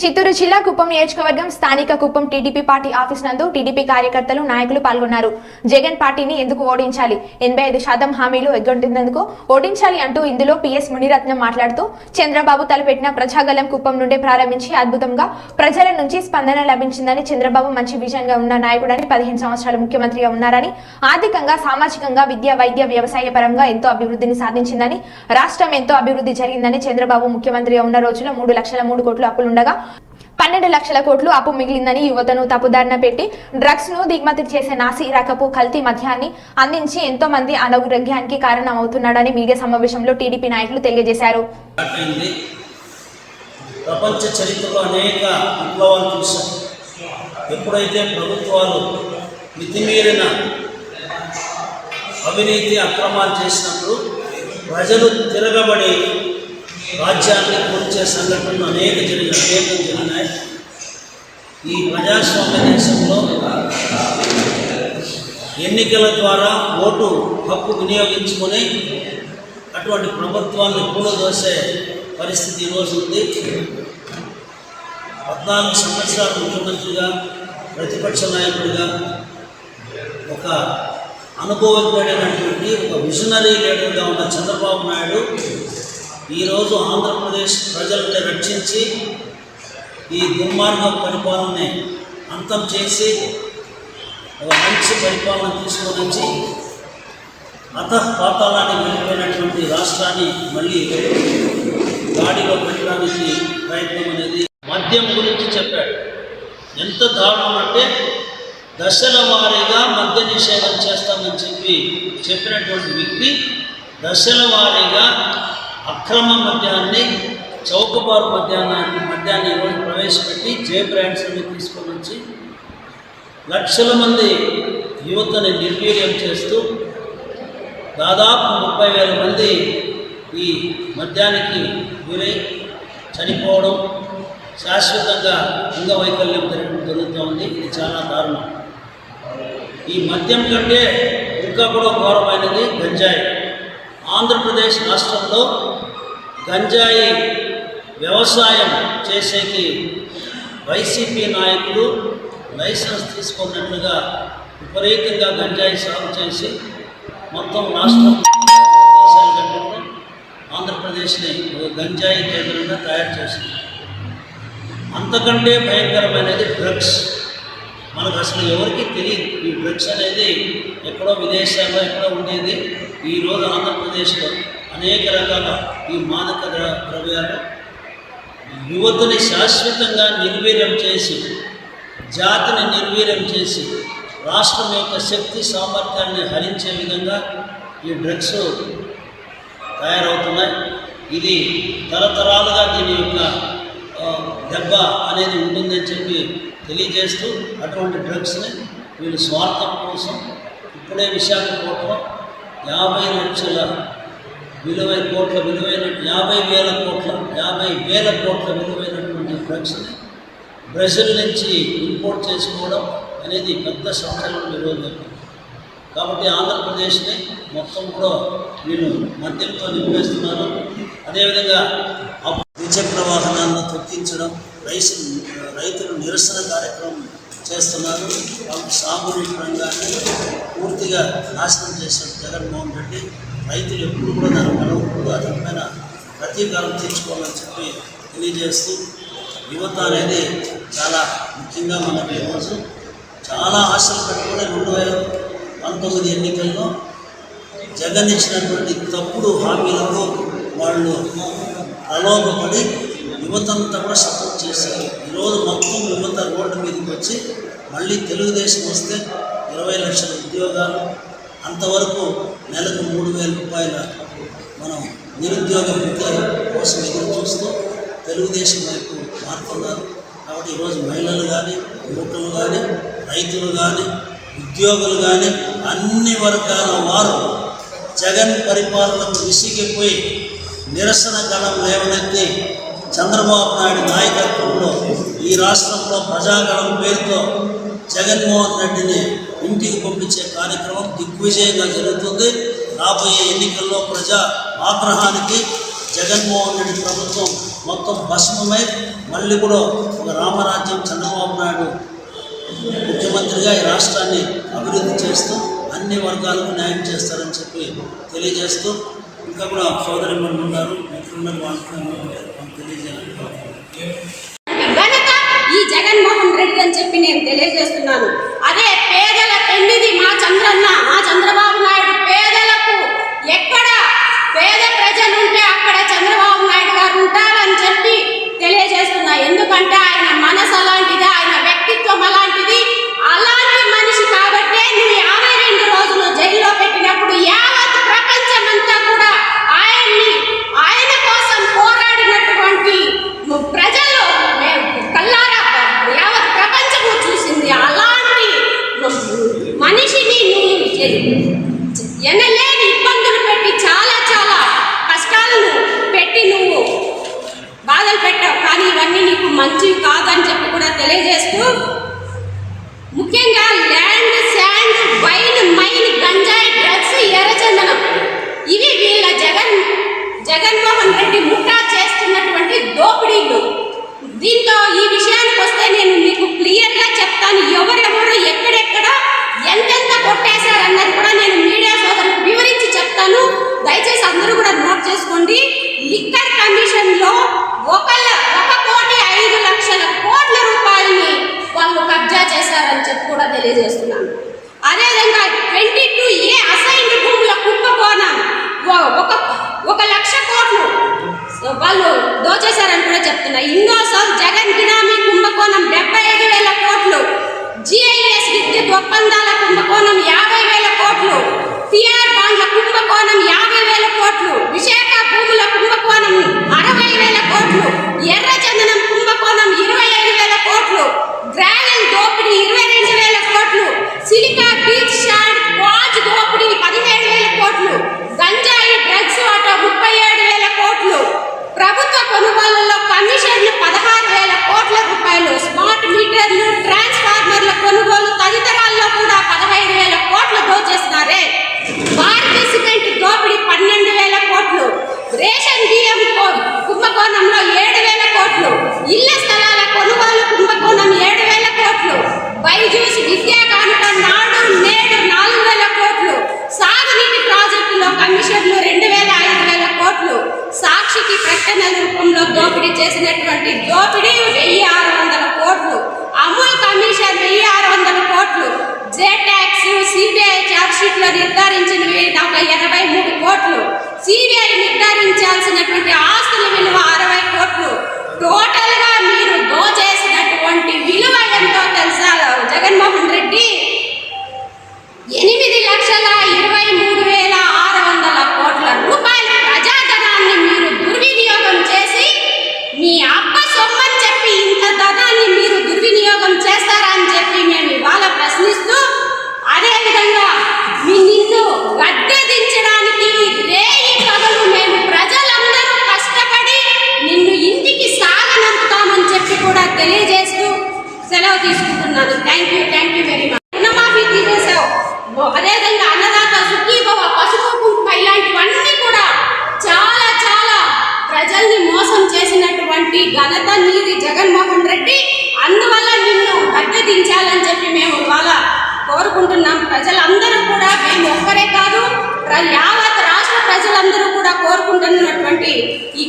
చిత్తూరు జిల్లా కుప్పం నియోజకవర్గం స్థానిక కుప్పం టీడీపీ పార్టీ ఆఫీస్ నందు టీడీపీ కార్యకర్తలు నాయకులు పాల్గొన్నారు. జగన్ పార్టీని ఎందుకు ఓడించాలి? ఎనభై ఐదు శాతం హామీలు ఎగ్గొట్టినందుకు ఓడించాలి అంటూ ఇందులో పిఎస్ మునిరత్నం మాట్లాడుతూ చంద్రబాబు తలపెట్టిన ప్రజాగలం కుప్పం నుండే ప్రారంభించి అద్భుతంగా ప్రజల నుంచి స్పందన లభించిందని చంద్రబాబు మంచి విజన్గా ఉన్న నాయకుడని పదిహేను సంవత్సరాలు ముఖ్యమంత్రిగా ఉన్నారని ఆర్థికంగా సామాజికంగా విద్య వైద్య వ్యవసాయ పరంగా ఎంతో అభివృద్ధిని సాధించిందని రాష్ట్రం ఎంతో అభివృద్ధి జరిగిందని చంద్రబాబు ముఖ్యమంత్రిగా ఉన్న రోజుల్లో మూడు లక్షల మూడు కోట్లు అప్పులుండగా పన్నెండు లక్షల కోట్లు అప్పు మిగిలిందని యువతను తప్పుదారిన పెట్టి డ్రగ్స్ను దిగుమతి చేసే నాసి రకపు కల్తీ మద్యాన్ని అందించి ఎంతో మంది అనారోగ్యానికి కారణమవుతున్నాడని మీడియా సమావేశంలో టీడీపీ నాయకులు తెలియజేశారు. ప్రపంచ చరిత్రలో అనేక విప్లవాలు చూశాం. ఎప్పుడైతే ప్రభుత్వాలు మితిమీరిన అవినీతి అక్రమాలు చేసినప్పుడు ప్రజలు తిరగబడి రాజ్యాన్ని కూల్చే సంఘటనలు అనేక జరిగిన అనేకం జరిగినాయి. ఈ ప్రజాస్వామ్య దేశంలో ఎన్నికల ద్వారా ఓటు హక్కు వినియోగించుకొని అటువంటి ప్రభుత్వాన్ని కూలదోసే పరిస్థితి ఈరోజు ఉంది. పద్నాలుగు సంవత్సరాలు ముఖ్యమంత్రిగా ప్రతిపక్ష నాయకుడిగా ఒక అనుభవజ్ఞుడైనటువంటి ఒక విజనరీ లీడర్గా ఉన్న చంద్రబాబు నాయుడు ఈరోజు ఆంధ్రప్రదేశ్ ప్రజల్ని రక్షించి ఈ దుర్మార్గ పరిపాలనని అంతం చేసి ఒక మంచి పరిపాలన తీసుకొని వచ్చి అతః పాతాళానికి వెళ్ళిపోయినటువంటి రాష్ట్రాన్ని మళ్ళీ గాడిలో పెట్టడానికి ప్రయత్నం అనేది మద్యం గురించి చెప్పాడు. ఎంత దారుణం అంటే దశల వారీగా మద్య నిషేధం చేస్తామని చెప్పి చెప్పినటువంటి వ్యక్తి దశల వారీగా అక్రమ మద్యాన్ని చౌకబారు మద్యాన్ని మద్యాన్ని ప్రవేశపెట్టి జే బ్రాండ్స్ అన్ని తీసుకొని వచ్చి లక్షల మంది యువతని నిర్వీర్యం చేస్తూ దాదాపు ముప్పై వేల మంది ఈ మద్యానికి గురై చనిపోవడం శాశ్వతంగా అంగవైకల్యం జరగడం జరుగుతూ ఉంది. ఇది చాలా దారుణం. ఈ మద్యం కంటే ఇంకా కూడా ఘోరమైనది గంజాయి. ఆంధ్రప్రదేశ్ రాష్ట్రంలో గంజాయి వ్యవసాయం చేసేకి వైసీపీ నాయకులు లైసెన్స్ తీసుకున్నట్లుగా విపరీతంగా గంజాయి సాగు చేసి మొత్తం రాష్ట్రం ఆంధ్రప్రదేశ్ని ఒక గంజాయి కేంద్రంగా తయారు చేసింది. అంతకంటే భయంకరమైనది డ్రగ్స్. మనకు అసలు ఎవరికి తెలియదు ఈ డ్రగ్స్ అనేది ఎక్కడో విదేశాల్లో ఎక్కడో ఉండేది. ఈరోజు ఆంధ్రప్రదేశ్లో అనేక రకాల ఈ మాదక ద్రవ్యాలు యువతని శాశ్వతంగా నిర్వీర్యం చేసి జాతిని నిర్వీర్యం చేసి రాష్ట్రం యొక్క శక్తి సామర్థ్యాన్ని హరించే విధంగా ఈ డ్రగ్స్ తయారవుతున్నాయి. ఇది తరతరాలుగా దీని యొక్క దెబ్బ అనేది ఉంటుందని చెప్పి తెలియజేస్తూ అటువంటి డ్రగ్స్ని వీళ్ళు స్వార్థం కోసం ఇప్పుడే విశాఖపట్నం యాభై లక్షల విలువై కోట్ల విలువైన యాభై వేల కోట్ల యాభై వేల కోట్ల విలువైనటువంటి డ్రగ్స్ని బ్రెజిల్ నుంచి ఇంపోర్ట్ చేసుకోవడం అనేది పెద్ద సంచలనం విరోధం కాబట్టి ఆంధ్రప్రదేశ్ని మొత్తం కూడా వీళ్ళు మద్యంతో నింపేస్తున్నారు అదేవిధంగా ద్విచక్ర వాహనాలను తొక్కించడం రైతు రైతులు నిరసన కార్యక్రమం చేస్తున్నారు. కాబట్టి సాగునీటి రంగాన్ని పూర్తిగా నాశనం చేశారు జగన్మోహన్ రెడ్డి. రైతులు ఎప్పుడు కూడా మనం కలవకూడదు దానిపైన ప్రతీకారం తీర్చుకోవాలని చెప్పి తెలియజేస్తూ యువత అనేది చాలా ముఖ్యంగా మనకి ఈరోజు చాలా ఆశలు పెట్టుకుని రెండు వేల పంతొమ్మిది ఎన్నికల్లో జగన్ ఇచ్చినటువంటి తప్పుడు హామీలకు వాళ్ళు ప్రలోభపడి యువతంతా కూడా సపోర్ట్ చేసి ఈరోజు మొత్తం యువత రోడ్డు మీదకి వచ్చి మళ్ళీ తెలుగుదేశం వస్తే ఇరవై లక్షల ఉద్యోగాలు అంతవరకు నెలకు మూడు వేల రూపాయల మనం నిరుద్యోగ వృత్తి కోసం ఎదురు చూస్తూ తెలుగుదేశం వైపు మారుతున్నారు. కాబట్టి ఈరోజు మహిళలు కానీ యువకులు కానీ రైతులు కానీ ఉద్యోగులు కానీ అన్ని వర్గాల వారు జగన్ పరిపాలనకు విసిగిపోయి నిరసన గళం లేవనెత్తి చంద్రబాబు నాయుడు నాయకత్వంలో ఈ రాష్ట్రంలో ప్రజాగణం పేరుతో జగన్మోహన్ రెడ్డిని ఇంటికి పంపించే కార్యక్రమం దిగ్విజయంగా జరుగుతుంది. రాబోయే ఎన్నికల్లో ప్రజా ఆగ్రహానికి జగన్మోహన్ రెడ్డి ప్రభుత్వం మొత్తం భస్మమై మళ్ళీ కూడా ఒక రామరాజ్యం చంద్రబాబు నాయుడు ముఖ్యమంత్రిగా ఈ రాష్ట్రాన్ని అభివృద్ధి చేస్తూ అన్ని వర్గాలకు న్యాయం చేస్తారని చెప్పి తెలియజేస్తూ ఇంకా కూడా సోదరి ఉన్నారు మిత్రులు వాళ్ళు ఈ రెడ్డి అని చెప్పి నేను తెలియజేస్తున్నాను. ఒప్పందాల కుంభకోణం యాభై వేల కోట్లు సిఆర్ బాండ్ల కుంభకోణం యాభై వేల కోట్లు విశాఖ భూముల కుంభకోణం అరవై వేల కోట్లు ఎర్ర చందనం కుంభకోణం ఇరవై ఐదు వేల కోట్లు గ్రావెల్ దోపిడీ ఇరవై రెండు వేల కోట్లు సిలికా బీచ్ షాడ్ క్వాజ్ దోపిడీ పదిహేడు వేల కోట్లు గంజాయి డ్రగ్స్ ఆటో ముప్పై ప్రభుత్వ కొనుగోలులో కమిషన్లు పదహారు వేల కోట్ల రూపాయలు. స్మార్ట్ మీటర్లు ట్రాన్స్ఫార్మర్ల కొనుగోలు తదితరాల్లో కూడా పదహైదు కేటాయించాల్సినటువంటి ఆస్తుల విలువ అరవై కోట్లు. టోటల్గా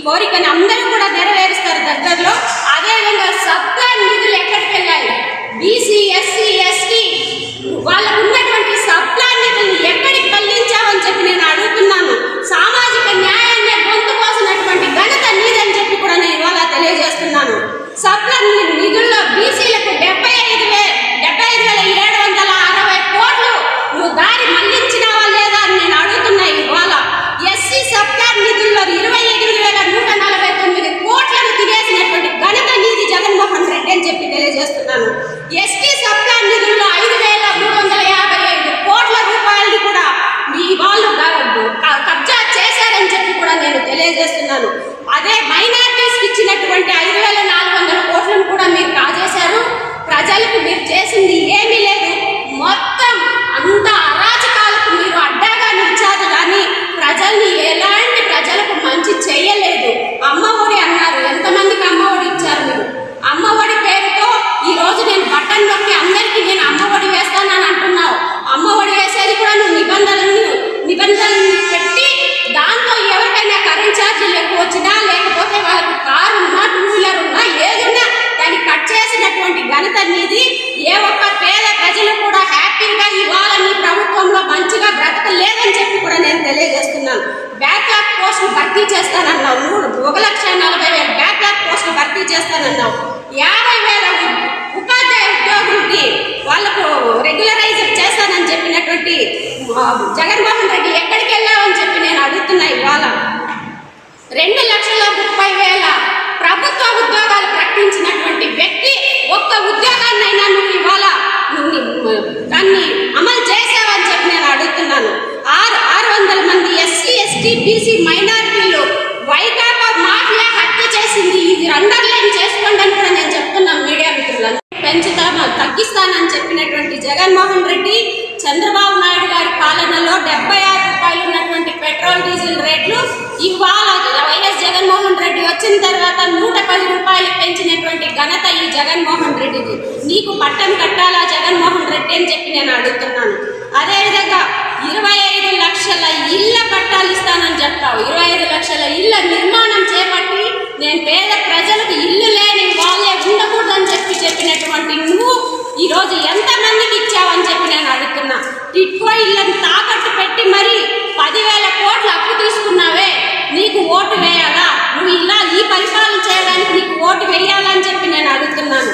கோரிக்கை அந்த జగన్మోహన్ రెడ్డి ఎక్కడికి వెళ్ళావని చెప్పి నేను అడుగుతున్నా ఇవాళ. రెండు లక్షల ముప్పై వేల ప్రభుత్వ ఉద్యోగాలు ప్రకటించినటువంటి వ్యక్తి ఒక్క ఉద్యోగాన్నైనా నువ్వు ఇవాళ నువ్వు దాన్ని అమలు చేసావని చెప్పి నేను అడుగుతున్నాను. ఆరు ఆరు వందల మంది ఎస్సీ ఎస్టీ బీసీ మైనారిటీలు వైకాపా మాఫియా హత్య చేసింది. ఇది అండర్లైన్ చేసుకోండి అని కూడా నేను చెప్తున్నాను మీడియా మిత్రులను పెంచుతాను తగ్గిస్తానని చెప్పినటువంటి జగన్మోహన్ రెడ్డి చంద్రబాబు నాయుడు పాలనలో డెబ్బై ఆరు రూపాయలు ఉన్నటువంటి పెట్రోల్ డీజిల్ రేట్లు ఇవాళ వైఎస్ జగన్మోహన్ రెడ్డి వచ్చిన తర్వాత నూట పది రూపాయలు పెంచినటువంటి ఘనత ఈ జగన్మోహన్ రెడ్డిది. నీకు పట్టం కట్టాలా జగన్మోహన్ రెడ్డి అని చెప్పి నేను అడుగుతున్నాను. అదేవిధంగా ఇరవై ఐదు లక్షల ఇళ్ళ పట్టాలు ఇస్తానని చెప్తావు ఇరవై ఐదు లక్షల ఇళ్ళ నిర్మాణం చేపట్టి నేను పేద ప్రజలకు ఇల్లు లేని వాళ్ళే ఉండకూడదని చెప్పి చెప్పినటువంటి నువ్వు ఈరోజు ఎంతమందికి ఎంత మందికి ఇచ్చావని చెప్పి నేను అడుగుతున్నా. టిట్కో ఇళ్ళని తాకట్టు పెట్టి మరి పదివేల కోట్లు అప్పు తీసుకున్నావే. నీకు ఓటు వేయాలా? నువ్వు ఇలా ఈ పరిపాలన చేయడానికి నీకు ఓటు వేయాలని చెప్పి నేను అడుగుతున్నాను.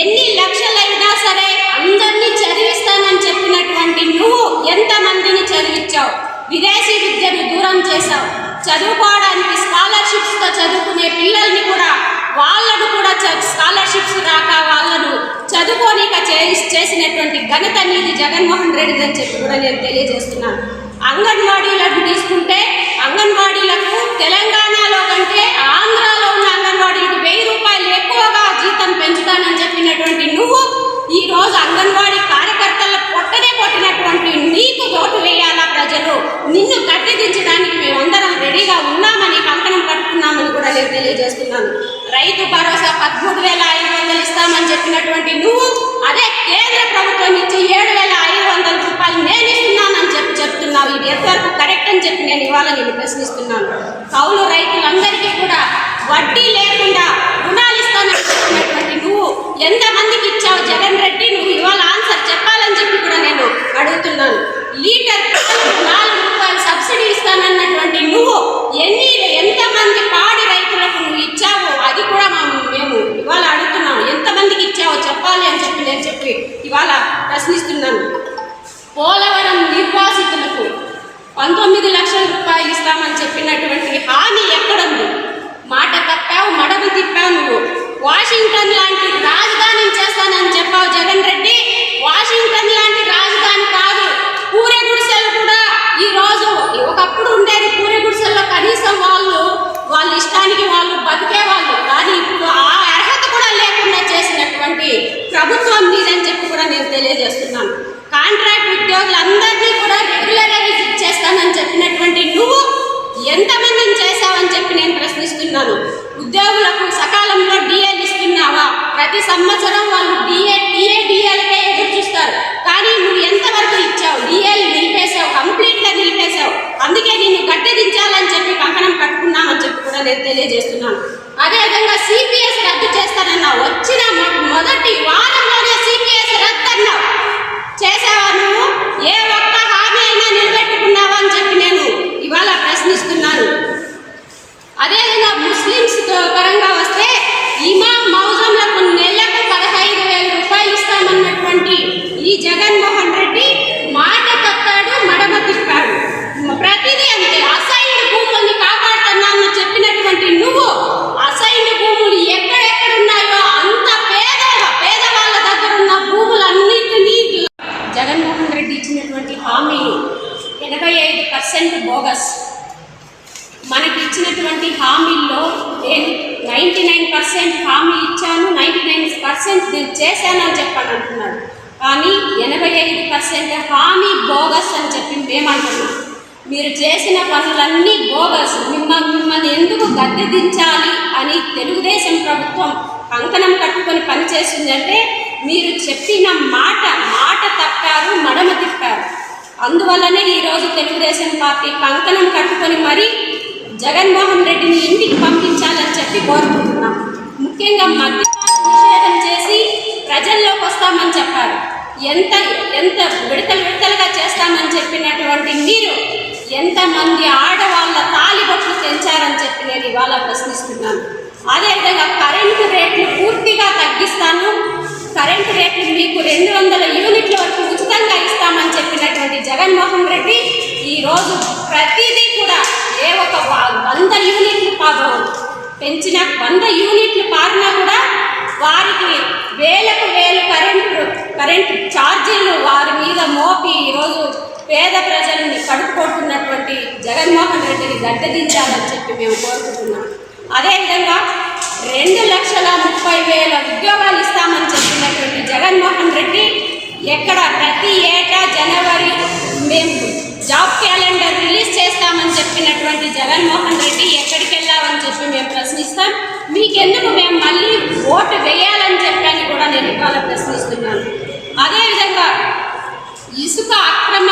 ఎన్ని లక్షలైనా సరే అందరినీ చదివిస్తానని చెప్పినటువంటి నువ్వు ఎంతమందిని చదివించావు విదేశీ విద్యను దూరం చేశావు. చదువుకోవడానికి స్కాలర్షిప్స్తో చదువుకునే పిల్లల్ని కూడా వాళ్ళను కూడా స్కాలర్షిప్స్ రాక వాళ్ళను చదువుకోనిక చే- చేసినటువంటి ఘనత మీది జగన్మోహన్ రెడ్డి అని చెప్పి కూడా నేను తెలియజేస్తున్నాను. అంగన్వాడీలను తీసుకుంటే అంగన్వాడీలకు తెలంగాణలో కంటే ఆంధ్రాలో ఉన్న అంగన్వాడీలకు వెయ్యి రూపాయలు ఎక్కువగా జీతం పెంచుతానని చెప్పినటువంటి నువ్వు ఈ రోజు అంగన్వాడీ కార్యకర్తల పొట్టనే కొట్టినటువంటి నీకు ఓటు వేయాలా ప్రజలు? నిన్ను కట్టెదించడానికి మేమందరం రెడీగా ఉన్నామని కంకణం కట్టుకున్నామని కూడా నేను తెలియజేస్తున్నాను. రైతు భరోసా పదమూడు వేల ఐదు వందలు ఇస్తామని చెప్పినటువంటి నువ్వు అదే కేంద్ర ప్రభుత్వం ఇచ్చి ఏడు వేల ఐదు వందల రూపాయలు నేను ఇస్తున్నానని చెప్పి చెప్తున్నావు ఇది ఎంతవరకు కరెక్ట్ అని చెప్పి నేను ఇవాళ నేను ప్రశ్నిస్తున్నాను కౌలు రైతులందరికీ కూడా వడ్డీ లేకుండా రుణాలు ఇస్తానని చెప్పినటువంటి నువ్వు ఎంతమందికి ఇచ్చావు జగన్ రెడ్డి నువ్వు ఇవాళ ఆన్సర్ చెప్పాలని చెప్పి కూడా నేను అడుగుతున్నాను లీటర్ పాలకు నాలుగు రూపాయలు సబ్సిడీ ఇస్తానన్నటువంటి నువ్వు ఎన్ని ఎంతమంది పాడి రైతులకు నువ్వు ఇచ్చావో అది కూడా మా మేము ఇవాళ అడుగుతున్నాము ఎంతమందికి ఇచ్చావో చెప్పాలి అని చెప్పి నేను చెప్పి ఇవాళ ప్రశ్నిస్తున్నాను పోలవరం నిర్వాసితులకు పంతొమ్మిది లక్షల రూపాయలు ఇస్తామని చెప్పినటువంటి హామీ ఎక్కడుంది మాట తప్పావు మడమ తిప్పావు నువ్వు. వాషింగ్టన్ లాంటి రాజధానిని చేస్తానని చెప్పావు జగన్ రెడ్డి. వాషింగ్టన్ లాంటి రాజధాని కాదు. పూరే గుడిసెలు కూడా ఈ రోజు ఒకప్పుడు ఉండేది పూరే గుడిసెల్లో కనీసం వాళ్ళు వాళ్ళ ఇష్టానికి వాళ్ళు బతికేవాళ్ళు. కానీ ఇప్పుడు ఆ అర్హత కూడా లేకుండా చేసినటువంటి ప్రభుత్వం మీదని చెప్పి కూడా నేను తెలియజేస్తున్నాను. కాంట్రాక్ట్ ఉద్యోగులందరినీ కూడా రెగ్యులరైజ్ చేస్తానని చెప్పినటువంటి నువ్వు ఎంతమందిని చేశావని చెప్పి నేను ప్రశ్నిస్తున్నాను ఉద్యోగులకు సకాలంలో డిఏలు ఇస్తున్నావా? ప్రతి సంవత్సరం వాళ్ళు డిఏ డిఏ డిఏలకే ఎదురు చూస్తారు. కానీ నువ్వు ఎంతవరకు ఇచ్చావు? డిఏలు నిలిపేశావు కంప్లీట్గా నిలిపేశావు. అందుకే నిన్ను గట్టెదించాలని చెప్పి కంకణం కట్టుకున్నామని చెప్పి కూడా నేను తెలియజేస్తున్నాను. అదేవిధంగా సిపిఎస్ రద్దు చేస్తానన్నావు. వచ్చిన మొదటి వారంలోనే సిపిఎస్ రద్దు అన్నావు చేసావా నువ్వు ఏ ఒక్క హామీ అయినా నిలబెట్టుకున్నావా అని చెప్పి నేను ఇవాళ ప్రశ్నిస్తున్నాను అదేవిధంగా ముస్లిమ్స్ తో- పరంగా వస్తే ఇమాం మౌజంలకు నెలకు పదహైదు వేల రూపాయలు ఇస్తామన్నటువంటి ఈ జగన్మోహన్ రెడ్డి మాట తప్పాడు మడమ తిప్పాడు అంటే అసైన్డ్ భూముల్ని కాపాడుతున్నాను చెప్పినటువంటి నువ్వు అసైన్డ్ భూములు ఎక్కడెక్కడ ఉన్నాయో అంత పేద పేదవాళ్ళ దగ్గర ఉన్న భూములన్నింటినీ జగన్మోహన్ రెడ్డి ఇచ్చినటువంటి హామీలు ఎనభై ఐదు పర్సెంట్ బోగస్. మనకి ఇచ్చినటువంటి హామీల్లో నేను నైంటీ నైన్ పర్సెంట్ హామీ ఇచ్చాను నైంటీ నైన్ పర్సెంట్ నేను చేశానని చెప్పాను అంటున్నాడు కానీ ఎనభై ఐదు పర్సెంట్ హామీ బోగస్ అని చెప్పి మేమంటున్నాం. మీరు చేసిన పనులన్నీ బోగస్ మిమ్మల్ని మిమ్మల్ని ఎందుకు గద్దె దించాలి అని తెలుగుదేశం ప్రభుత్వం కంకణం కట్టుకొని పనిచేస్తుందంటే మీరు చెప్పిన మాట మాట తప్పారు మడమ తిప్పారు. అందువల్లనే ఈరోజు తెలుగుదేశం పార్టీ కంకణం కట్టుకొని మరీ జగన్మోహన్ రెడ్డిని ఇంటికి పంపించాలని చెప్పి కోరుకుంటున్నాం. ముఖ్యంగా మద్యపాన నిషేధం చేసి ప్రజల్లోకి వస్తామని చెప్పారు. ఎంత ఎంత విడతలు విడతలుగా చేస్తామని చెప్పినటువంటి మీరు ఎంతమంది ఆడవాళ్ళ తాలిబొట్లు తెంచారని చెప్పి నేను ఇవాళ ప్రశ్నిస్తున్నాను. అదేవిధంగా కరెంటు రేట్లు పూర్తిగా తగ్గిస్తాను. కరెంటు రేట్లు మీకు రెండు వందల యూనిట్ల వరకు ఉచితంగా ఇస్తామని చెప్పినటువంటి జగన్మోహన్ రెడ్డి ఈరోజు ప్రతిదీ కూడా ఏ ఒక వ- వంద యూనిట్లు పాపం పెంచిన వంద యూనిట్లు పారినా కూడా వారికి వేలకు వేలు కరెంటు కరెంటు ఛార్జీలు వారి మీద మోపి ఈరోజు పేద ప్రజల్ని కడుపుకొట్టున్నటువంటి జగన్మోహన్ రెడ్డిని గడ్డదించాలని చెప్పి మేము కోరుకుంటున్నాం. అదేవిధంగా రెండు లక్షల ముప్పై వేల ఉద్యోగాలు ఇస్తామని చెప్పినటువంటి జగన్మోహన్ రెడ్డి ఎక్కడ ప్రతి ఏటా జనవరి మేము జాబ్ క్యాలెండర్ రిలీజ్ చేస్తామని చెప్పినటువంటి జగన్మోహన్ రెడ్డి ఎక్కడికి వెళ్ళామని చెప్పి మేము ప్రశ్నిస్తాం. మీకెందుకు మేము మళ్ళీ ఓటు వేయాలని చెప్పని కూడా నేను ఇవాళ ప్రశ్నిస్తున్నాను అదేవిధంగా ఇసుక అక్రమ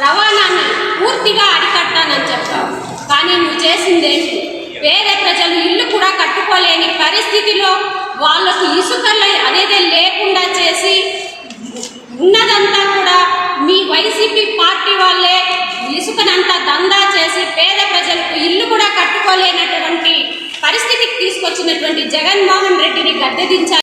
రవాణాని పూర్తిగా అరికట్టానని చెప్పావు. కానీ నువ్వు చేసిందేంటి? పేద ప్రజలు ఇల్లు కూడా కట్టుకోలేని పరిస్థితిలో వాళ్ళకు ఇసుకల అనేది లేకుండా చేసి ఉన్నదంతా కూడా మీ వైసీపీ పార్టీ వాళ్ళే ఇసుకనంతా దందా చేసి పేద ప్రజలకు ఇల్లు కూడా కట్టుకోలేనటువంటి పరిస్థితికి తీసుకొచ్చినటువంటి జగన్మోహన్ రెడ్డిని గద్దెదించారు.